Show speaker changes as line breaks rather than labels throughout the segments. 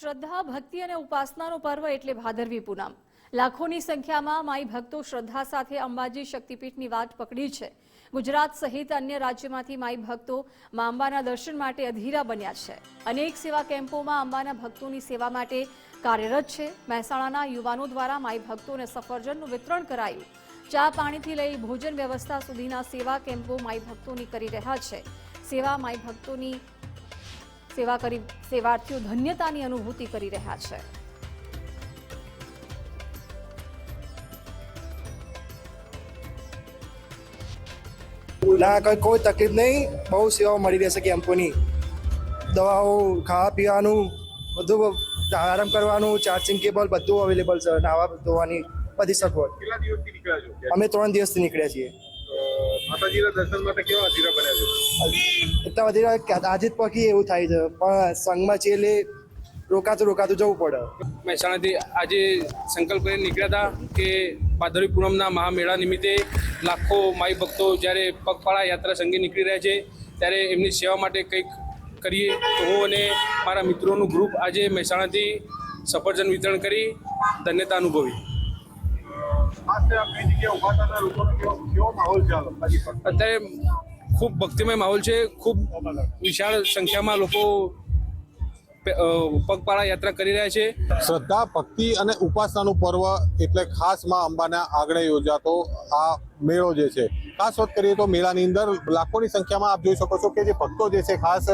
શ્રદ્ધા, ભક્તિ અને ઉપાસનાનો પર્વ એટલે ભાદરવી પૂનમ. લાખોની સંખ્યામાં માઈ ભક્તો શ્રદ્ધા સાથે અંબાજી શક્તિપીઠની વાટ પકડી છે. ગુજરાત સહિત અન્ય રાજ્યમાંથી માઈ ભક્તો મા અંબાના દર્શન માટે અધીરા બન્યા છે. અનેક સેવા કેમ્પોમાં અંબાના ભક્તોની સેવા માટે કાર્યરત છે. મહેસાણાના યુવાનો દ્વારા માઈ ભક્તોને સફરજનનું વિતરણ કરાયું. ચા પાણીથી લઈ ભોજન વ્યવસ્થા સુધીના સેવા કેમ્પો માઈ ભક્તોની કરી રહ્યા છે. સેવા માઈ ભક્તોની સેવા કરી સેવાર્થીઓ ધન્યતાની અનુભૂતિ કરી રહ્યા છે.
ના કોઈ કોઈ તકલીફ નહીં. બહુ સેવાઓ મળી રહેશે કેમ્પોની. દવાઓ ખાવા પીવાનું બધું આરામ કરવાનું ચાર્જિંગ કેબલ બધું અવેલેબલ છે. નાવા ધોવાની બધી સગવડ? અમે ત્રણ દિવસથી નીકળ્યા છીએ.
માતાજીના દર્શન માટે કેવા અધીરા બન્યા છે?
એટલા બધી આજે જ પકી એવું થાય છે. પણ સંઘમાં છે એટલે રોકાતું રોકાતું જવું પડે.
મહેસાણાથી આજે સંકલ્પ કરીને નીકળ્યા હતા કે ભાદરવી પૂનમના મહામેળા નિમિત્તે લાખો માઈ ભક્તો જ્યારે પગપાળા યાત્રા સંગે નીકળી રહ્યા છે ત્યારે એમની સેવા માટે કંઈક કરીએ તો હું અને મારા મિત્રોનું ગ્રુપ આજે મહેસાણાથી સફરજન વિતરણ કરી ધન્યતા અનુભવી. અત્યારે ખૂબ ભક્તિમય માહોલ છે. ખૂબ વિશાળ સંખ્યામાં લોકો પગપાળા યાત્રા કરી રહ્યા છે.
શ્રદ્ધા, ભક્તિ અને ઉપાસનાનું પર્વ એટલે ખાસમાં અંબાના આગળ યોજાતો આ મેળો જે છે. ખાસ વાત કરીએ તો મેળાની અંદર લાખોની સંખ્યામાં આપ જોઈ શકો છો કે જે ભક્તો જે છે, ખાસ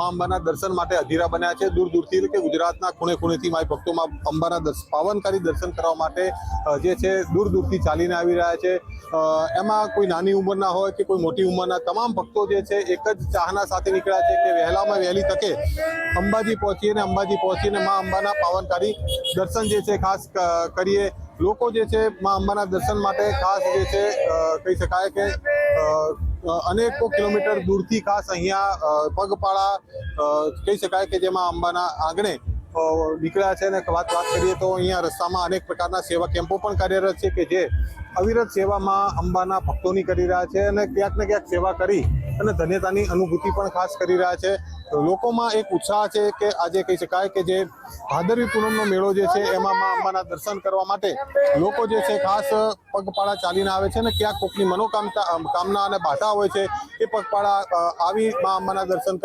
માં અંબાના દર્શન માટે અધીરા બન્યા છે. દૂર દૂરથી કે ગુજરાતના ખૂણે ખૂણેથી માય ભક્તોમાં અંબાના દર્શ, પાવનકારી દર્શન કરવા માટે જે છે, દૂર દૂરથી ચાલીને આવી રહ્યા છે. એમાં કોઈ નાની ઉંમરના હોય કે કોઈ મોટી ઉંમરના તમામ ભક્તો જે છે, એક જ ચાહના સાથે નીકળ્યા છે કે વહેલામાં વહેલી તકે અંબાજી પહોંચીએ ને અંબાજી પહોંચીને મા અંબાના પાવનકારી દર્શન જે છે, ખાસ કરીએ. લોકો જે છે, મા અંબાના દર્શન માટે ખાસ જે છે કહી શકાય કે અનેકો કિલોમીટર દૂરથી ખાસ અહીંયા પગપાળા કહી શકાય કે જેમાં અંબાના આંગણે નીકળ્યા છે અને વાત વાત કરીએ તો અહીંયા રસ્તામાં અનેક પ્રકારના સેવા કેમ્પો પણ કાર્યરત છે કે જે અવિરત સેવામાં અંબાના ભક્તોની કરી રહ્યા છે અને ક્યાંક ને ક્યાંક સેવા કરી અને ધન્યતાની અનુભૂતિ પણ ખાસ કરી રહ્યા છે. લોકોમાં એક ઉત્સાહ છે કે આજે કહી શકાય કે જે ભાદરવી પૂનમનો મેળો જે છે, એમાં મા અંબાના દર્શન કરવા માટે લોકો જે છે, ખાસ પગપાળા ચાલીને આવે છે ને ક્યાંક કોકની મનોકામતા, કામના અને બાધા હોય છે, એ પગપાળા આવી મા અંબાના દર્શન